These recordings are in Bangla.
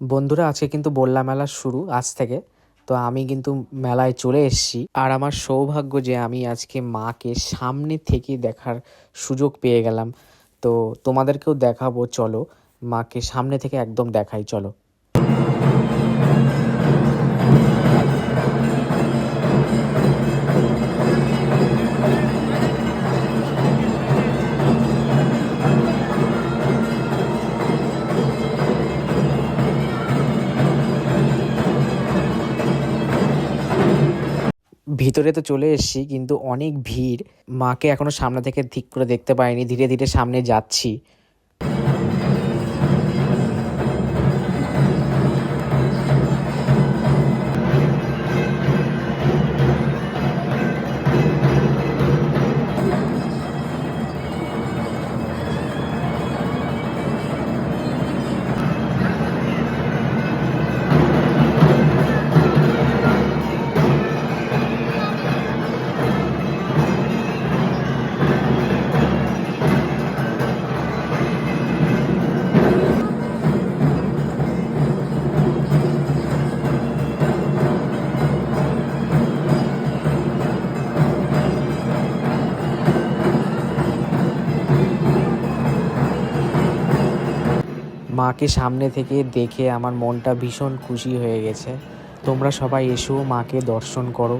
বন্ধুরা, আজকে কিন্তু বললা মেলা শুরু আজ থেকে। তো আমি কিন্তু মেলায় চলে এসেছি। আর আমার সৌভাগ্য যে আমি আজকে মাকে সামনে থেকে দেখার সুযোগ পেয়ে গেলাম। তো তোমাদেরকেও দেখাবো, চলো। মাকে সামনে থেকে একদম দেখাই, চলো। ভিতরে তো চলে এসেছি, কিন্তু অনেক ভিড়। মাকে এখনও সামনে থেকে ঠিক করে দেখতে পাইনি, ধীরে ধীরে সামনে যাচ্ছি। মাকে সামনে থেকে দেখে আমার মনটা ভীষণ খুশি হয়ে গেছে। তোমরা সবাই এসো, মাকে দর্শন করো।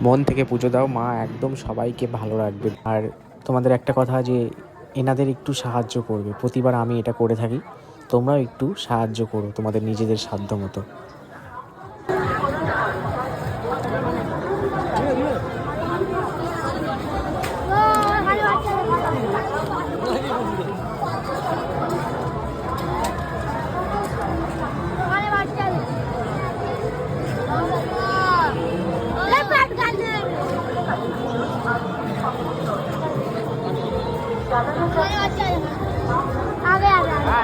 মন থেকে পুজো দাও, মা একদম সবাইকে ভালো রাখবে। আর তোমাদের একটা কথা যে, এনাদের একটু সাহায্য করবে। প্রতিবার আমি এটা করে থাকি, তোমরাও একটু সাহায্য করো তোমাদের নিজেদের সাধ্য মতো।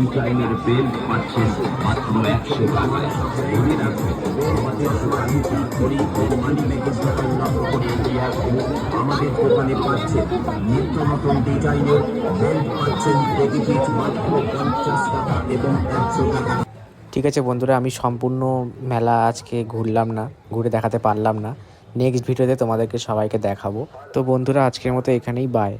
ডিজাইনের বেল্ট পাচ্ছেন মাত্র একশো আমাদের দোকানে পাচ্ছেন নিত্য নতুন ডিজাইনের বেল্ট পাচ্ছেন মাত্র পঞ্চাশ টাকা এবং একশো টাকা ঠিক আছে বন্ধুরা, আমি সম্পূর্ণ মেলা আজকে ঘুরলাম না, ঘুরে দেখাতে পারলাম না। নেক্সট ভিডিওতে তোমাদেরকে সবাইকে দেখাবো। তো বন্ধুরা আজকের মতো এখানেই বাই